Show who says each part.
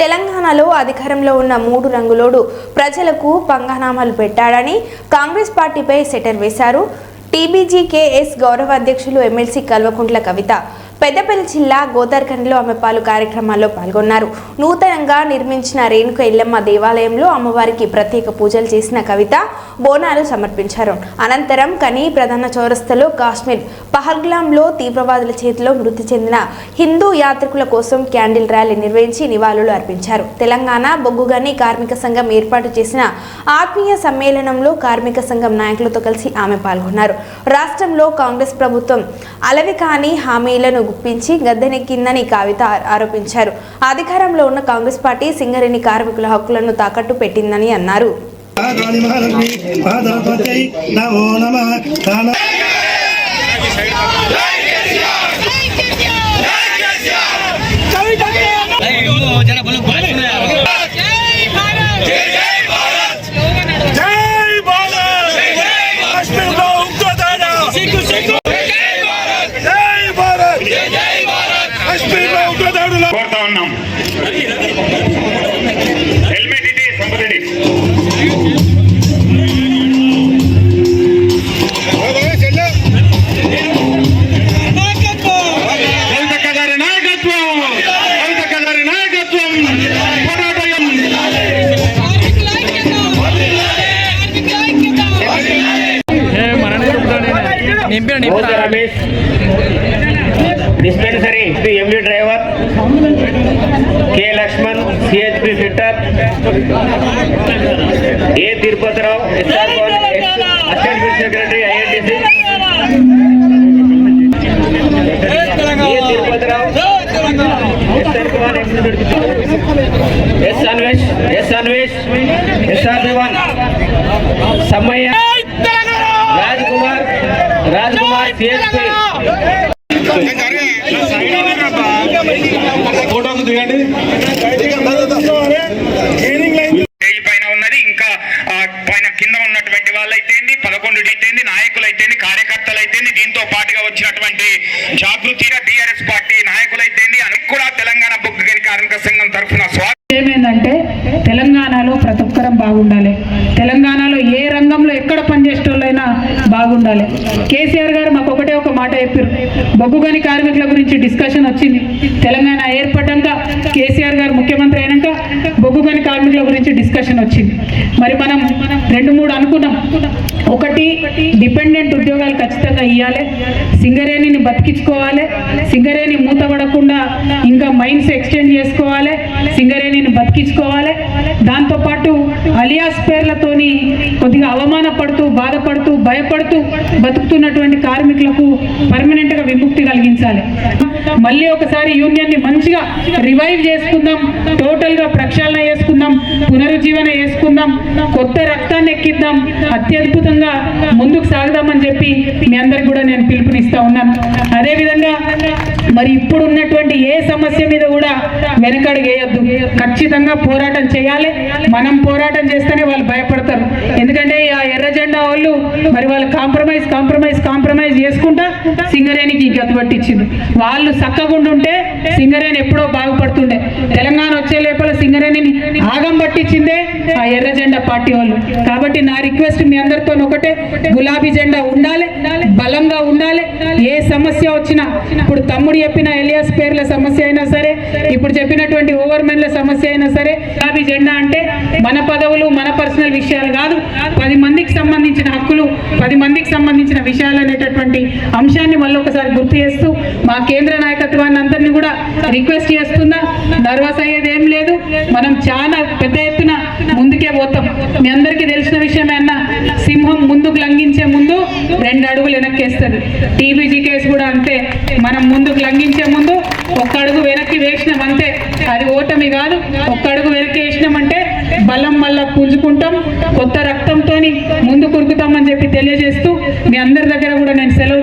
Speaker 1: తెలంగాణలో అధికారంలో ఉన్న మూడు రంగులోడు ప్రజలకు పంగనామాలు పెట్టాడని కాంగ్రెస్ పార్టీపై సెటర్ వేశారు. టీబీజీకేఎస్ గౌరవ అధ్యక్షులు ఎమ్మెల్సీ కల్వకుంట్ల కవిత పెద్దపల్లి జిల్లా గోదార్ఖండ్లో ఆమె పలు కార్యక్రమాల్లో పాల్గొన్నారు. నూతనంగా నిర్మించిన రేణుక ఇల్లమ్మ దేవాలయంలో అమ్మవారికి ప్రత్యేక పూజలు చేసిన కవిత బోనాలు సమర్పించారు. అనంతరం కనీ ప్రధాన చౌరస్తలో కాశ్మీర్ పహల్గ్లాంలో తీవ్రవాదుల చేతిలో మృతి చెందిన హిందూ యాత్రికుల కోసం క్యాండిల్ ర్యాలీ నిర్వహించి నివాళులు అర్పించారు. తెలంగాణ బొగ్గుగని కార్మిక సంఘం ఏర్పాటు చేసిన ఆత్మీయ సమ్మేళనంలో కార్మిక సంఘం నాయకులతో కలిసి ఆమె పాల్గొన్నారు. రాష్ట్రంలో కాంగ్రెస్ ప్రభుత్వం అలవి కాని హామీలను ఒప్పించి గద్దెనెక్కిందని కవిత ఆరోపించారు. అధికారంలో ఉన్న కాంగ్రెస్ పార్టీ సింగరేణి కార్మికుల హక్కులను తాకట్టు పెట్టిందని అన్నారు.
Speaker 2: కోరుతా ఉన్నాం. హెల్మెట్ ఇది నాయకత్వం పోరాటం మోద Ramesh. Dispensary to MD driver K Lakshman CHP fitter A Tirupathirao SR assistant secretary INTUC A Tirupathirao S Anvesh S Anvesh SR Diwan Sammaiah Raj Kumar Raj Kumar CSP
Speaker 3: ఫోటోకు దిగండి
Speaker 2: చేయి పైన ఉన్నది ఇంకా పైన కింద ఉన్నటువంటి వాళ్ళైతేంది పదకొండు అయితేంది నాయకులు అయితేంది కార్యకర్తలు అయితేంది దీంతో పాటుగా వచ్చినటువంటి జాగృతిగా బీఆర్ఎస్ పార్టీ నాయకులైతేంది అని కూడా తెలంగాణ బొగ్గు గని కార్మిక సంఘం తరఫున స్వాగతం
Speaker 4: ఏమైందంటే తెలంగాణలో ప్రతి ఒక్కరం బాగుండాలి. తెలంగాణలో ఏ రంగంలో ఎక్కడ పనిచేసేటోళ్ళైనా బాగుండాలి. కేసీఆర్ బొగ్గుగని కార్మికుల గురించి డిస్కషన్ వచ్చింది. తెలంగాణ ఏర్పడ్డాక కేసీఆర్ గారు ముఖ్యమంత్రి అయినాక బొగ్గుగని కార్మికుల గురించి డిస్కషన్ వచ్చింది. మరి మనం రెండు మూడు అనుకున్నాం. ఒకటి డిపెండెంట్ ఉద్యోగాలు ఖచ్చితంగా ఇవ్వాలి సింగరేణిని బతికించుకోవాలి. సింగరేణి మూతపడకుండా ఇంకా మైన్స్ ఎక్స్టెండ్ చేసుకోవాలి. సింగరేణిని బతికించుకోవాలి. దాంతోపాటు అలియాస్ పేర్లతోని కొద్దిగా అవమానపడుతూ బాధపడుతూ భయపడుతూ బతుకుతున్నటువంటి కార్మికులకు పర్మనెంట్గా విముక్తి కలిగించాలి. మళ్ళీ ఒకసారి యూనియన్ని మంచిగా రివైవ్ చేసుకుందాం టోటల్గా ప్రక్షాళన చేసుకుందాం పునరుజ్జీవన చేసుకుందాం కొత్త రక్తాన్ని ఎక్కిద్దాం అత్యద్భుతంగా ముందుకు సాగుదామని చెప్పి మీ అందరికి కూడా నేను పిలుపునిస్తా ఉన్నాను. అదేవిధంగా మరి ఇప్పుడు ఉన్నటువంటి ఏ సమస్య మీద కూడా వెనకడుగు ఖచ్చితంగా పోరాటం చేయాలి. మనం పోరాటం చేస్తేనే వాళ్ళు భయపడతారు. ఆ ఎర్ర జెండా వాళ్ళు? మరి వాళ్ళు కాంప్రమైజ్ కాంప్రమైజ్ కాంప్రమైజ్ చేసుకుంటా సింగరేణికి గతి పట్టించింది. వాళ్ళు చక్కగుండుంటే సింగరేణి ఎప్పుడో బాగుపడుతుండే. తెలంగాణ వచ్చే లేప సింగరేణిని ఆగం పట్టించిందే ఆ ఎర్ర జెండా పార్టీ వాళ్ళు. కాబట్టి నా రిక్వెస్ట్ మీ అందరితో ఒకటే గులాబీ జెండా ఉండాలి బలంగా ఉండాలి ఏ సమస్య వచ్చినా. ఇప్పుడు తమ్ముడు చెప్పిన ఎలియాస్ పేర్ల సమస్య అయినా సరే ఇప్పుడు చెప్పినటువంటి ఓవర్మెన్ల సమస్య అయినా సరే గులాబీ జెండా అంటే మన పదవులు మన పర్సనల్ విషయాలు కాదు. పది మందికి సంబంధించిన హక్కులు పది మందికి సంబంధించిన విషయాలు అనేటటువంటి అంశాన్ని మళ్ళీ ఒకసారి గుర్తు చేస్తూ మా కేంద్ర నాయకత్వాన్ని అందరినీ కూడా రిక్వెస్ట్ చేస్తున్నా. నర్వస్ అయ్యేది ఏం లేదు. మనం చాలా పెద్ద ఎత్తున ముందుకే పోతాం. మీ అందరికీ తెలిసిన విషయమే అన్న సింహం ముందుకు లంఘించే ముందు రెండు అడుగులు వెనక్కేస్తుంది. టీబీజీ కేసు కూడా అంతే. మనం ముందుకు లంఘించే ముందు ఒక్క అడుగు వెనక్కి వేసినాం అంతే. అది ఓటమి కాదు. ఒక్క అడుగు వెనక్కి వేసినామంటే బలం మళ్ళా పుంజుకుంటాం. కొత్త రక్తంతో ముందు కురుకుతామని చెప్పి తెలియజేస్తూ మీ అందరి దగ్గర కూడా నేను సెలవు